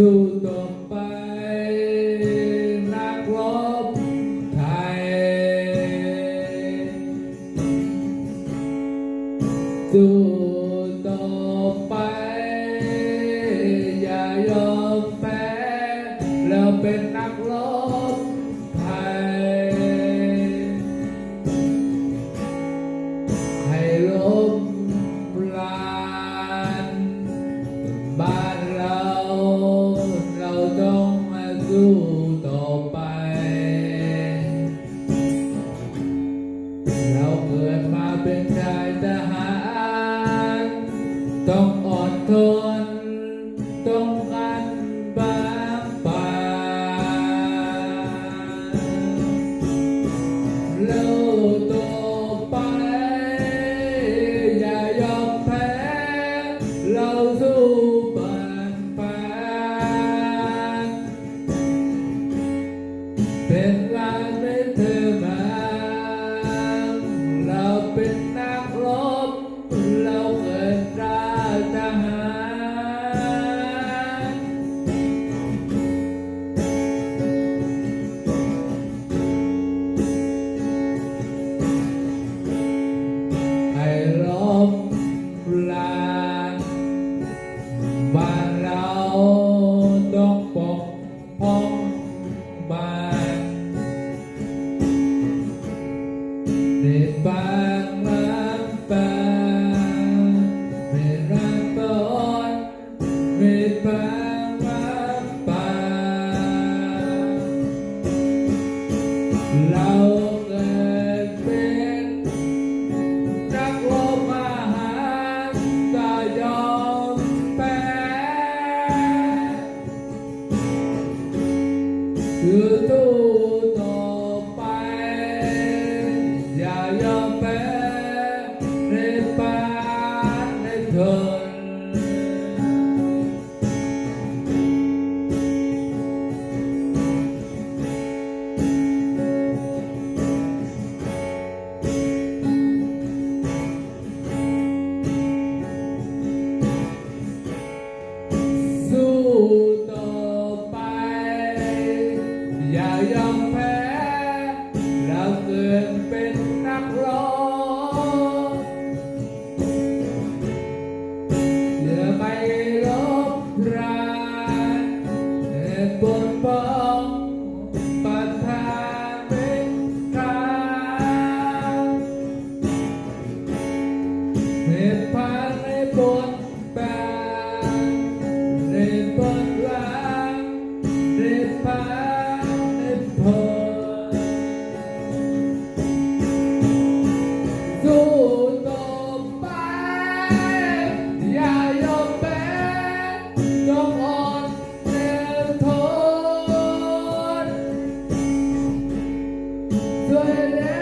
สู้ต่อไปนักรบไทยสู้ต่อไป อย่ายอมแพ้แล้วเป็นนักรบ Barok Otto Israel.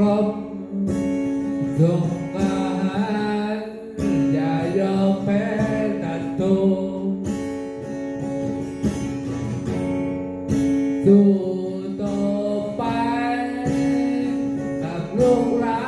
รบส่งอาหารอย่ายอมแพ้ตัดตูสู้ต่อไปกับลูกหลาน